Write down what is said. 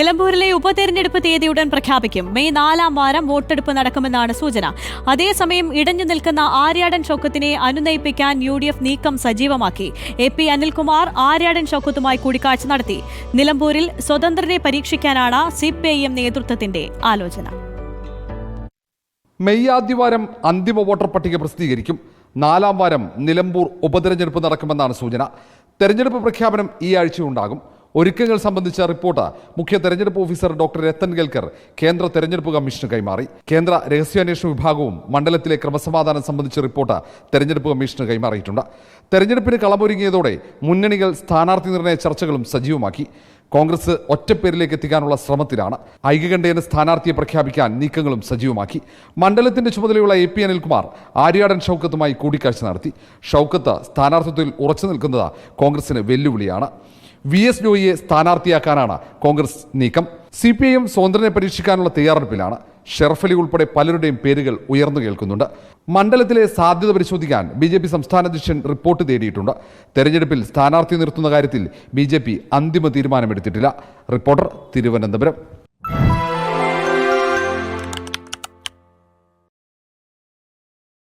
നിലമ്പൂരിലെ ഉപതെരഞ്ഞെടുപ്പ് തീയതി ഉടൻ പ്രഖ്യാപിക്കും. മെയ് നാലാം വാരം വോട്ടെടുപ്പ് നടക്കുമെന്നാണ് സൂചന. അതേസമയം ഇടഞ്ഞു നിൽക്കുന്ന ആര്യാടൻ ഷൗക്കത്തിനെ അനുനയിപ്പിക്കാൻ യു നീക്കം സജീവമാക്കി. എ പി അനിൽകുമാർ ആര്യാടൻ ഷൗക്കത്തുമായി കൂടിക്കാഴ്ച നടത്തി. നിലമ്പൂരിൽ സ്വതന്ത്രരെ പരീക്ഷിക്കാനാണ് സി നേതൃത്വത്തിന്റെ ആലോചന. മെയ് ആദ്യവാരം അന്തിമ വോട്ടർ പട്ടിക പ്രസിദ്ധീകരിക്കും. നാലാം വാരം നിലമ്പൂർ ഉപതെരഞ്ഞെടുപ്പ് നടക്കുമെന്നാണ് സൂചന. തെരഞ്ഞെടുപ്പ് പ്രഖ്യാപനം ഈ ആഴ്ചയുണ്ടാകും ഒരുക്കങ്ങൾ സംബന്ധിച്ച റിപ്പോർട്ട് മുഖ്യ തെരഞ്ഞെടുപ്പ് ഓഫീസർ ഡോക്ടർ രത്തൻ ഗൽക്കർ കേന്ദ്ര തെരഞ്ഞെടുപ്പ് കമ്മീഷന് കൈമാറി. കേന്ദ്ര രഹസ്യാന്വേഷണ വിഭാഗവും മണ്ഡലത്തിലെ ക്രമസമാധാനം സംബന്ധിച്ച റിപ്പോർട്ട് തെരഞ്ഞെടുപ്പ് കമ്മീഷന് കൈമാറിയിട്ടുണ്ട്. തെരഞ്ഞെടുപ്പിന് കളമൊരുങ്ങിയതോടെ മുന്നണികൾ സ്ഥാനാർത്ഥി നിർണയ ചർച്ചകളും സജീവമാക്കി. കോൺഗ്രസ് ഒറ്റപ്പേരിലേക്ക് എത്തിക്കാനുള്ള ശ്രമത്തിലാണ്. ഐക്യകണ്ഠേന സ്ഥാനാർത്ഥിയെ പ്രഖ്യാപിക്കാൻ നീക്കങ്ങളും സജീവമാക്കി. മണ്ഡലത്തിന്റെ ചുമതലയുള്ള എ പി അനിൽകുമാർ ആര്യാടൻ ഷൗക്കത്തുമായി കൂടിക്കാഴ്ച നടത്തി. ഷൗക്കത്ത് സ്ഥാനാർത്ഥിത്വത്തിൽ ഉറച്ചു നിൽക്കുന്നത് കോൺഗ്രസിന് വെല്ലുവിളിയാണ്. വി എസ് ജോയിയെ സ്ഥാനാർത്ഥിയാക്കാനാണ് കോൺഗ്രസ് നീക്കം. സി പി ഐ എം സ്വതന്ത്രനെ പരീക്ഷിക്കാനുള്ള തയ്യാറെടുപ്പിലാണ്. ഷെർഫലി ഉൾപ്പെടെ പലരുടെയും പേരുകൾ ഉയർന്നു കേൾക്കുന്നുണ്ട്. മണ്ഡലത്തിലെ സാധ്യത പരിശോധിക്കാൻ ബി ജെ പി സംസ്ഥാന അധ്യക്ഷൻ റിപ്പോർട്ട് തേടിയിട്ടുണ്ട്. തെരഞ്ഞെടുപ്പിൽ സ്ഥാനാർത്ഥി നിർത്തുന്ന കാര്യത്തിൽ ബി ജെ പി അന്തിമ തീരുമാനമെടുത്തിട്ടില്ല. റിപ്പോർട്ടർ തിരുവനന്തപുരം.